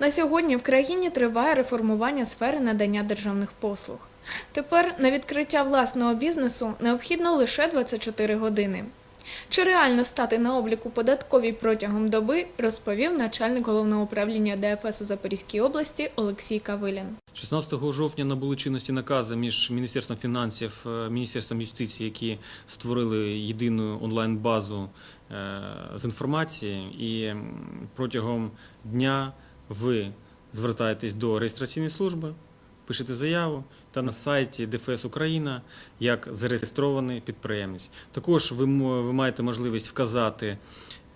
На сьогодні в країні триває реформування сфери надання державних послуг. Тепер на відкриття власного бізнесу необхідно лише 24 години. Чи реально стати на обліку податковій протягом доби, розповів начальник головного управління ДФС у Запорізькій області Олексій Кавилян. 16 жовтня набули чинності накази між Міністерством фінансів, е, Міністерством юстиції, які створили єдину онлайн-базу е, з інформації, і протягом дня ви звертаєтесь до реєстраційної служби, пишете заяву та на сайті ДФС Україна як зареєстрований підприємець. Також ви, ви маєте можливість вказати,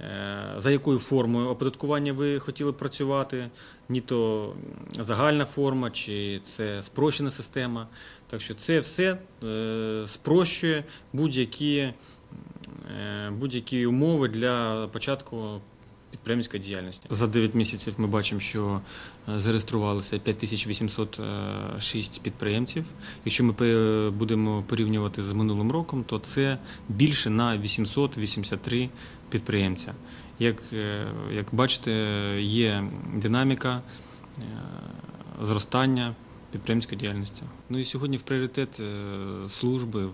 е, за якою формою оподаткування ви хотіли працювати, ні то загальна форма, чи це спрощена система. Так що це все е, спрощує будь-які, е, будь-які умови для початку підприємницької діяльності. За 9 місяців ми бачимо, що е, зареєструвалося 5806 підприємців. Якщо ми будемо порівнювати з минулим роком, то це більше на 883 підприємця. Як, е, як бачите, є динаміка е, зростання підприємської діяльності. Ну і сьогодні в пріоритет е, служби,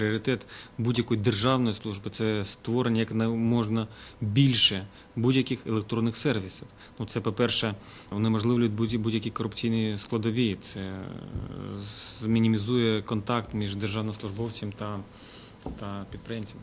пріоритет будь-якої державної служби це створення як на- можна більше будь-яких електронних сервісів. Ну це, по-перше, унеможливлюють будь- будь-які корупційні складові. Це е, мінімізує контакт між державнослужбовцем та, та підприємцем.